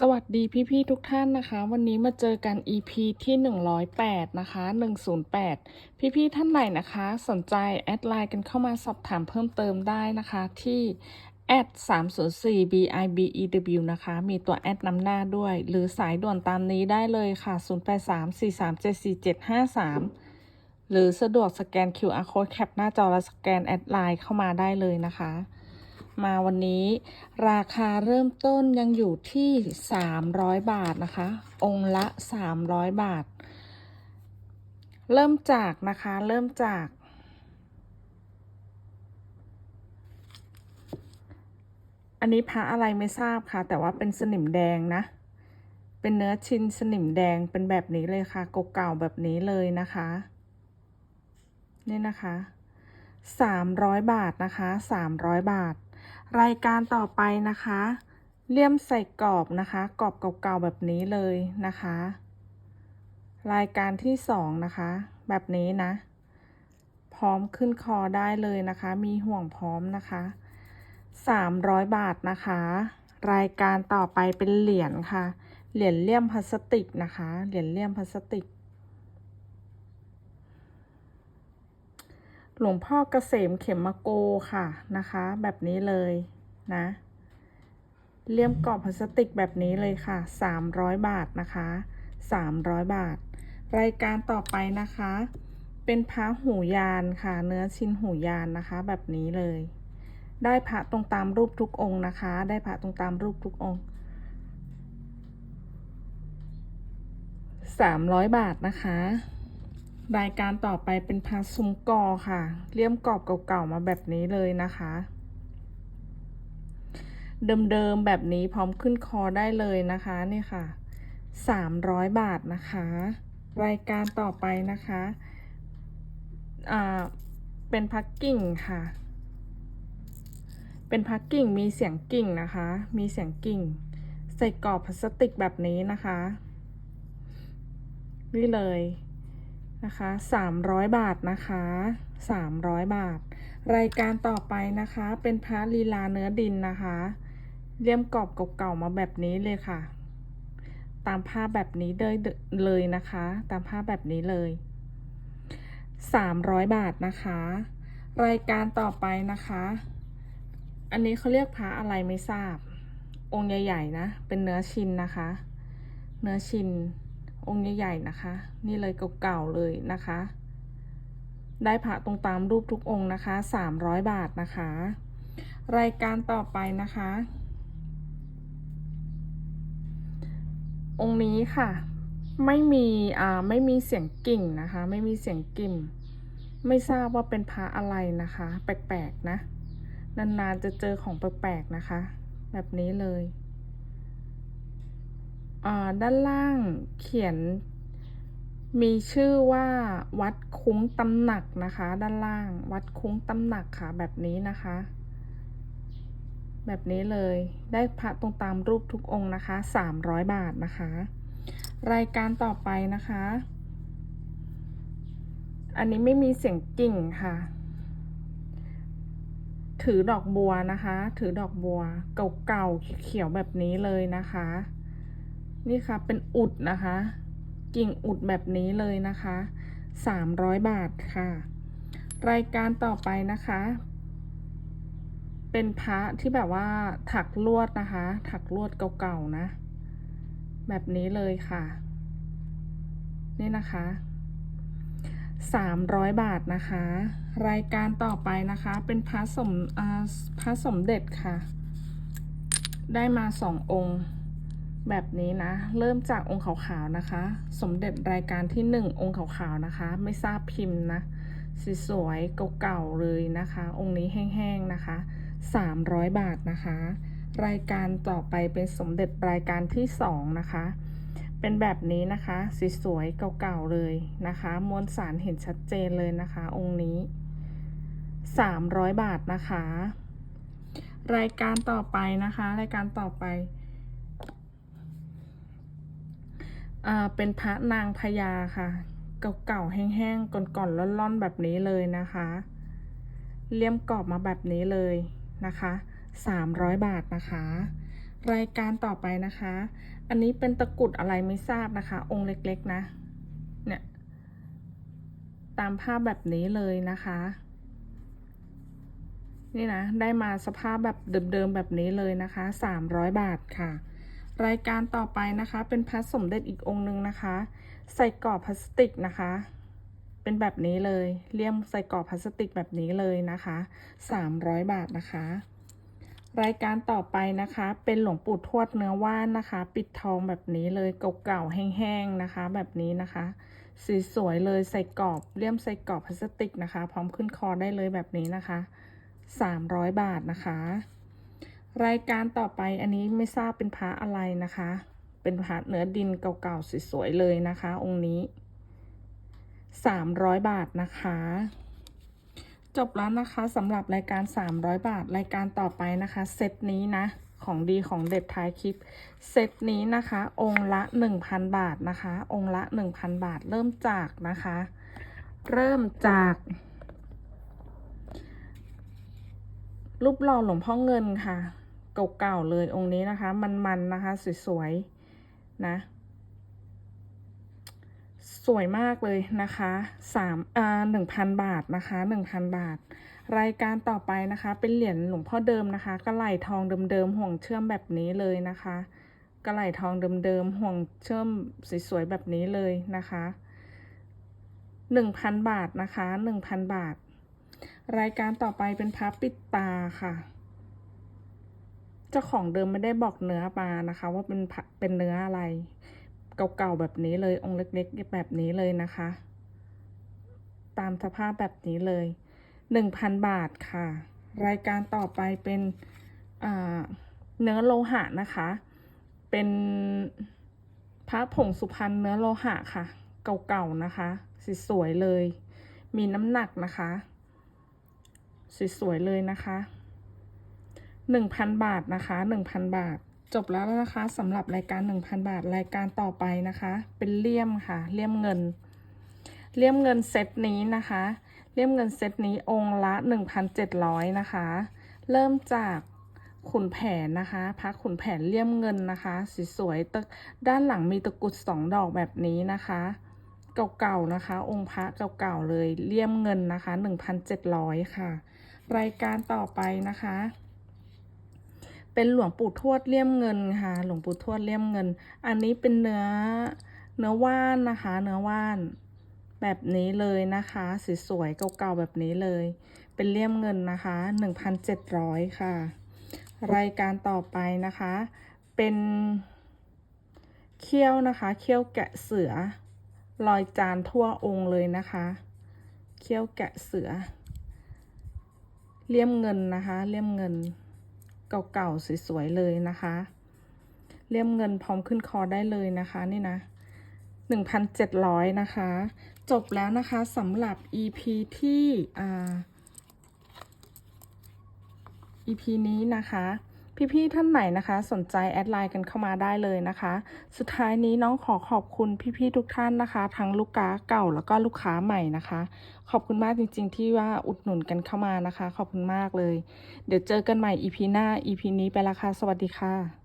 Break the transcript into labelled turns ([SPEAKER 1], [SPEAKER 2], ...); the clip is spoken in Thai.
[SPEAKER 1] สวัสดีพี่ๆทุกท่านนะคะ วันนี้มาเจอกัน EP ที่ 108 นะคะ 108 พี่ๆท่านไหนนะคะ สนใจแอดไลน์กันเข้ามาสอบถามเพิ่มเติมได้นะคะที่แอด304 bibew นะคะ มีตัวแอดนำหน้าด้วย หรือสายด่วนตามนี้ได้เลยค่ะ 0834374753 หรือสะดวกสแกน QR code แคปหน้าจอแล้วสแกนแอดไลน์เข้ามาได้เลยนะคะ มาวันนี้ราคาเริ่มต้นยังอยู่ที่ 300 บาทนะคะ องค์ละ 300 บาท เริ่มจากนะคะ เริ่มจาก อันนี้พระอะไรไม่ทราบค่ะ แต่ว่าเป็นสนิมแดงนะ เป็นเนื้อชิ้นสนิมแดงเป็นแบบนี้เลยค่ะเก่าๆแบบนี้เลยนะคะ นี่นะคะ300บาทนะคะ300บาท รายการต่อไปนะคะ เลี่ยมใส่กรอบนะคะ กรอบเก่าๆแบบนี้เลยนะคะ รายการที่สองนะคะ แบบนี้นะ พร้อมขึ้นคอได้เลยนะคะ มีห่วงพร้อมนะคะ300บาทนะคะ รายการต่อไปเป็นเหรียญค่ะ เหรียญเลี่ยมพลาสติกนะคะ เหรียญเลี่ยมพลาสติก หลวงพ่อเกษมเข็มมะโกค่ะนะคะ แบบนี้เลยนะเลี่ยมกรอบพลาสติกแบบนี้เลยค่ะ 300 บาทนะคะ 300 บาท รายการต่อไปนะคะ เป็นพระหูยานค่ะ เนื้อชิ้นหูยานนะคะ แบบนี้เลย ได้พระตรงตามรูปทุกองค์นะคะ ได้พระตรงตามรูปทุกองค์ 300 บาทนะคะ รายการต่อไปเป็นพาซุ้มกอค่ะ เลี่ยมกรอบเก่าๆมาแบบนี้เลยนะคะ เดิมๆแบบนี้พร้อมขึ้นคอได้เลยนะคะนี่ค่ะ300บาทนะคะ รายการต่อไปนะคะอ่าเป็นพักกิ่งค่ะ เป็นพักกิ่งมีเสียงกิ่งนะคะ มีเสียงกิ่ง ใส่กรอบพลาสติกแบบนี้นะคะ นี่เลย นะคะ300 บาทนะคะ300 บาท รายการต่อไปนะคะเป็นพระลีลาเนื้อดินนะคะเลี่ยมกรอบเก่าๆมาแบบนี้เลยค่ะ ตามภาพแบบนี้เลยเลยนะคะ ตามภาพแบบนี้เลย 300 บาทนะคะ รายการต่อไปนะคะ อันนี้เขาเรียกพระอะไรไม่ทราบ องค์ใหญ่ ๆ นะ เป็นเนื้อชินนะคะ เนื้อชิน องค์ใหญ่ๆนะคะ นี่เลยเก่าๆเลยนะคะ ได้พระตรงตามรูปทุกองค์นะคะ 300 บาทนะคะ รายการต่อไปนะคะ องค์นี้ค่ะ ไม่มีอ่าไม่มีเสียงกิ่งนะคะ ไม่มีเสียงกิ่งไม่ทราบว่าเป็นพระอะไรนะคะ แปลกๆนะ นานๆจะเจอของแปลกๆนะคะ แบบนี้เลย ด้านล่างเขียน มีชื่อว่าวัดคุ้งตำหนักนะคะ ด้านล่างวัดคุ้งตำหนักค่ะ แบบนี้นะคะ แบบนี้เลยได้พระตรงตามรูปทุกองค์นะคะ 300 บาทนะคะ รายการต่อไปนะคะ อันนี้ไม่มีเสียงกิ่งค่ะถือดอกบัวนะคะ ถือดอกบัวเก่าๆเขียวๆแบบนี้เลยนะคะ นี่ค่ะเป็นอุดนะคะ กิ่งอุดแบบนี้เลยนะคะ 300 บาทค่ะ รายการต่อไปนะคะ เป็นพระที่แบบว่าถักลวดนะคะ ถักลวดเก่าๆนะ แบบนี้เลยค่ะ นี่นะคะ300 บาทนะคะ รายการต่อไปนะคะ เป็นพระสมพระสมเด็จค่ะ ได้มาสององค์ แบบนี้นะ เริ่มจากองค์ขาวๆนะคะ สมเด็จรายการที่หนึ่งองค์ขาวๆนะคะ ไม่ทราบพิมพ์นะสสวยๆเก่าๆเลยนะคะ องค์นี้แห้งๆนะคะ 300 บาทนะคะ รายการต่อไปเป็นสมเด็จรายการที่สองนะคะ เป็นแบบนี้นะคะสวยๆเก่าๆเลยนะคะ มวลสารเห็นชัดเจนเลยนะคะ องค์นี้ 300 บาทนะคะ รายการต่อไปนะคะ รายการต่อไป อ่าเป็นพระนางพญาค่ะ เก่าๆแห้งๆก่อนๆร่อนๆแบบนี้เลยนะคะ เลี่ยมกรอบมาแบบนี้เลยนะคะ300 บาทนะคะ รายการต่อไปนะคะ อันนี้เป็นตะกรุดอะไรไม่ทราบนะคะ องค์เล็กๆนะ เนี่ย ตามภาพแบบนี้เลยนะคะ นี่นะ ได้มาสภาพแบบเดิมๆแบบนี้เลยนะคะ 300 บาทค่ะ รายการต่อไปนะคะ เป็นพระสมเด็จอีกองค์หนึ่งนะคะ ใส่กรอบพลาสติกนะคะ เป็นแบบนี้เลยเลี่ยมใส่กรอบพลาสติกแบบนี้เลยนะคะ 300 บาทนะคะ รายการต่อไปนะคะ เป็นหลวงปู่ทวดเนื้อว่านนะคะ ปิดทองแบบนี้เลยเก่าๆแห้งๆนะคะ แบบนี้นะคะสีสวยเลยใส่กรอบเลี่ยมใส่กรอบพลาสติกนะคะ พร้อมขึ้นคอได้เลยแบบนี้นะคะ 300 บาทนะคะ รายการต่อไปอันนี้ไม่ทราบเป็นพระอะไรนะคะ เป็นพระเนื้อดินเก่าๆสวยๆเลยนะคะ องค์นี้300บาทนะคะ จบแล้วนะคะสำหรับรายการ300บาท รายการต่อไปนะคะ เซตนี้นะ ของดีของเด็ดท้ายคลิป เซตนี้นะคะ องค์ละ1,000บาทนะคะ องค์ละ1,000บาทเริ่มจากนะคะ เริ่มจากรูปหล่อหลวงพ่อเงินค่ะ เก่าๆเลยองค์นี้นะคะ มันๆนะคะ สวยๆนะ สวยมากเลยนะคะสามอ่าหนึ่งพันบาทนะคะหนึ่งพันบาท รายการต่อไปนะคะ เป็นเหรียญหลวงพ่อเดิมนะคะกระไหลทองเดิมๆห่วงเชื่อมแบบนี้เลยนะคะกระไหลทองเดิมๆห่วงเชื่อมสวยๆแบบนี้เลยนะคะหนึ่งพันบาทนะคะหนึ่งพันบาท รายการต่อไปเป็นพับปิดตาค่ะ จ้าของเดิมไม่ได้บอกเนื้อมานะคะ ว่าเป็นเป็นเนื้ออะไร เก่าๆแบบนี้เลยองค์เล็กๆแบบนี้เลยนะคะ ตามสภาพแบบนี้เลยหนึ่งพันบาทค่ะ รายการต่อไปเป็นเนื้อโลหะนะคะ เป็นพระผงสุพรรณเนื้อโลหะค่ะ เก่าๆนะคะสวยๆเลย มีน้ำหนักนะคะ สวยๆเลยนะคะ หนึ่งพันบาทนะคะหนึ่งพันบาท จบแล้วนะคะสำหรับรายการ 1,000 บาท รายการต่อไปนะคะ เป็นเลี่ยมค่ะ เลี่ยมเงิน เลี่ยมเงินเซตนี้นะคะ เลี่ยมเงินเซตนี้องค์ละ 1,700 นะคะ เริ่มจากขุนแผนนะคะพระขุนแผนเลี่ยมเงินนะคะสวยๆตด้านหลังมีตะกรุดสองดอกแบบนี้นะคะ เก่าๆนะคะ องค์พระเก่าๆเลยเลี่ยมเงินนะคะ 1,700 ค่ะ รายการต่อไปนะคะ เป็นหลวงปู่ทวดเลี่ยมเงินค่ะ หลวงปู่ทวดเลี่ยมเงิน อันนี้เป็นเนื้อเนื้อว่านนะคะ เนื้อว่าน แบบนี้เลยนะคะสวยๆเก่าๆแบบนี้เลย เป็นเลี่ยมเงินนะคะ1,700ค่ะ รายการต่อไปนะคะ เป็นเขี้ยวนะคะ เขี้ยวแกะเสือลอยจานทั่วองค์เลยนะคะ เขี้ยวแกะเสือ เลี่ยมเงินนะคะ เลี่ยมเงิน เก่าๆสวยๆเลยนะคะ เลี่ยมเงินพร้อมขึ้นคอได้เลยนะคะนี่นะ 1,700 นะคะ จบแล้วนะคะสำหรับ EP ที่อ่า EP นี้นะคะ พี่ๆท่านไหนนะคะ สนใจแอดไลน์กันเข้ามาได้เลยนะคะ สุดท้ายนี้น้องขอขอบคุณพี่ๆทุกท่านนะคะ ทั้งลูกค้าเก่าแล้วก็ลูกค้าใหม่นะคะ ขอบคุณมากจริง ๆ ที่ว่าอุดหนุนกันเข้ามานะคะ ขอบคุณมากเลย เดี๋ยวเจอกันใหม่ EP หน้า EP นี้ไปละค่ะสวัสดีค่ะ